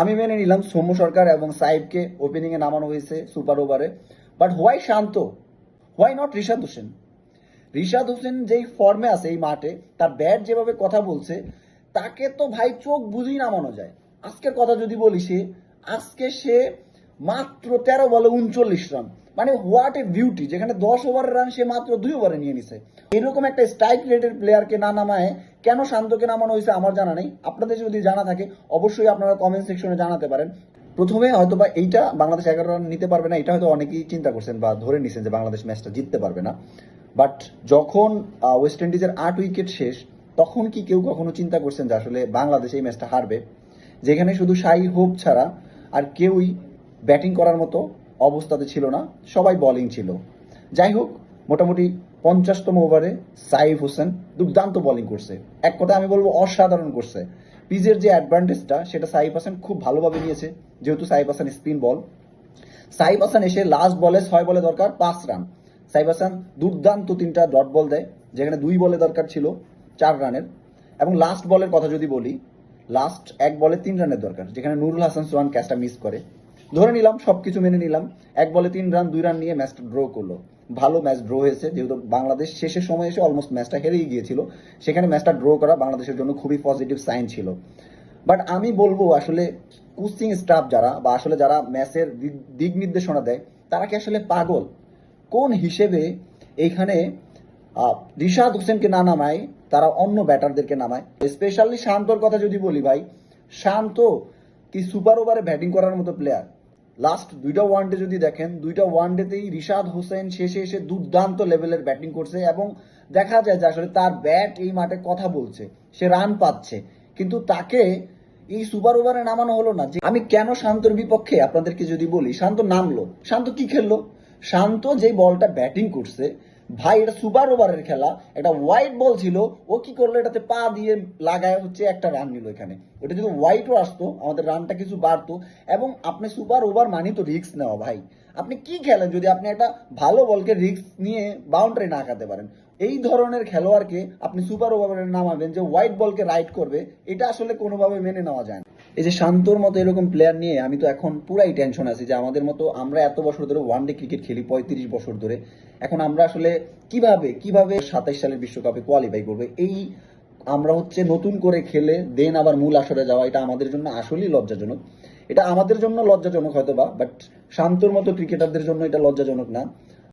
আমি মেনে নিলাম সৌম্য সরকার এবং সাহেবকে ওপেনিংয়ে নামানো হয়েছে সুপার ওভারে but why Shanto? Why not Rishad Hossain? Rishad Hossain যেই ফর্মে আছে এই মাঠে, তার ব্যাট যেভাবে কথা বলছে, তাকে তো ভাই চোখ বুঝেই নামানো যায়। আজকের কথা যদি বলি সে, আজকে সে মাত্র তেরো বলে উনচল্লিশ রান মানে হোয়াট এ বিউটি যেখানে দশ ওভারের রান সে মাত্র দুই ওভারে নিয়ে নিছে। এরকম একটা স্ট্রাইক রেটের প্লেয়ারকে না নামায়, কেন শান্তকে নামানো হয়েছে আমার জানা নেই। আপনাদের যদি জানা থাকে, অবশ্যই আপনারা কমেন্ট সেকশনে জানাতে পারেন। প্রথমে হয়তো বা এইটা বাংলাদেশ এগারো রান নিতে পারবে না, এটা হয়তো অনেকেই চিন্তা করছেন বা ধরে নিছেন যে বাংলাদেশ ম্যাচটা জিততে পারবে না। বাট যখন ওয়েস্ট ইন্ডিজের আট উইকেট শেষ, তখন কি কেউ কখনো চিন্তা করছেন যে আসলে বাংলাদেশ এই ম্যাচটা হারবে? যেখানে শুধু সাই হোপ ছাড়া আর কেউই ব্যাটিং করার মতো অবস্থাতে ছিল না, সবাই বোলিং ছিল। যাই হোক, মোটামুটি পঞ্চাশতম ওভারে সাইফ হোসেন দুর্দান্ত বোলিং করছে। এক কথায় আমি বলব অসাধারণ করছে। পিজের যে অ্যাডভান্টেজটা সেটা সাইফ হাসান খুব ভালোভাবে নিয়েছে, যেহেতু সাইফ হাসান স্পিন বল সাইফ হাসান এসে লাস্ট বলে ছয় বলে দরকার, পাঁচ রান সাইফ হাসান দুর্দান্ত তিনটা ডট বল দেয়, যেখানে দুই বলে দরকার ছিল, চার রানের এবং লাস্ট বলের কথা যদি বলি লাস্ট এক বলে তিন রানের দরকার, যেখানে নুরুল হাসান সোহান ক্যাচটা মিস করে। ধরে নিলাম, সবকিছু মেনে নিলাম। এক বলে তিন রান, দুই রান নিয়ে ম্যাচটা ড্র করল। ভালো ম্যাচ ড্র হয়েছে, যেহেতু বাংলাদেশ শেষের সময় এসে অলমোস্ট ম্যাচটা হেরেই গিয়েছিল। সেখানে ম্যাচটা ড্র করা বাংলাদেশের জন্য খুবই পজিটিভ সাইন ছিল। বাট আমি বলব, আসলে কোচিং স্টাফ যারা বা আসলে যারা ম্যাচের দিক- নির্দেশনা দেয়, তারা কি আসলে পাগল? কোন হিসেবে এইখানে রিশাদ হোসেনকে না নামায়, তারা অন্য ব্যাটারদেরকে নামায়? স্পেশালি শান্তর কথা যদি বলি ভাই, শান্ত কি সুপার ওভারে ব্যাটিং করার মতো প্লেয়ার লাস্ট দুইটা ওয়ানডে যদি দেখেন, দুইটা ওয়ানডেতেই রিশাদ হোসেন শেষে এসে দুর্দান্ত লেভেলের ব্যাটিং করছে এবং দেখা যায় যে আসলে তার ব্যাট এই মাঠে কথা বলছে, সে রান পাচ্ছে। কিন্তু তাকে এই সুপার ওভারে নামানো হলো না। যে আমি কেন শান্তর বিপক্ষে, আপনাদেরকে যদি বলি, শান্ত নামলো। শান্ত কি খেললো? শান্ত যে বলটা ব্যাটিং করছে ভাই, এটা সুপার ওভারের খেলা। এটা হোয়াইট বল ছিল, ও কি করল, এটাতে পা দিয়ে লাগায় হচ্ছে একটা রান নিল এখানে। ওটা যদি হোয়াইটও আসতো, আমাদের রানটা কিছু বাড়তো, এবং আপনি সুপার ওভার মানি তো রিস্ক নেওয়া, ভাই। আপনি কি খেলেন যদি আপনি একটা ভালো বলকে রিস্ক নিয়ে বাউন্ডারি না খাতে পারেন? এই ধরনের খেলোয়াড়কে আপনি সুপার ওভারে নামাবেন যে হোয়াইট বলকে রাইট করবে, এটা আসলে কোনোভাবে মেনে নেওয়া যায় না। এই যে শান্তর মতো এরকম প্লেয়ার নিয়ে আমি তো এখন পুরাই টেনশন আছি যে আমাদের মতো আমরা এত বছর ধরে ওয়ান ডে ক্রিকেট খেলি, পঁয়ত্রিশ বছর ধরে। এখন আমরা আসলে কীভাবে কীভাবে সাতাইশ সালের বিশ্বকাপে কোয়ালিফাই করবে? এই আমরা হচ্ছে নতুন করে খেলে দেন আবার মূল আসরে যাওয়া, এটা আমাদের জন্য আসলেই লজ্জাজনক। এটা আমাদের জন্য লজ্জাজনক হয়তো বা বাট শান্তর মতো ক্রিকেটারদের জন্য এটা লজ্জাজনক না।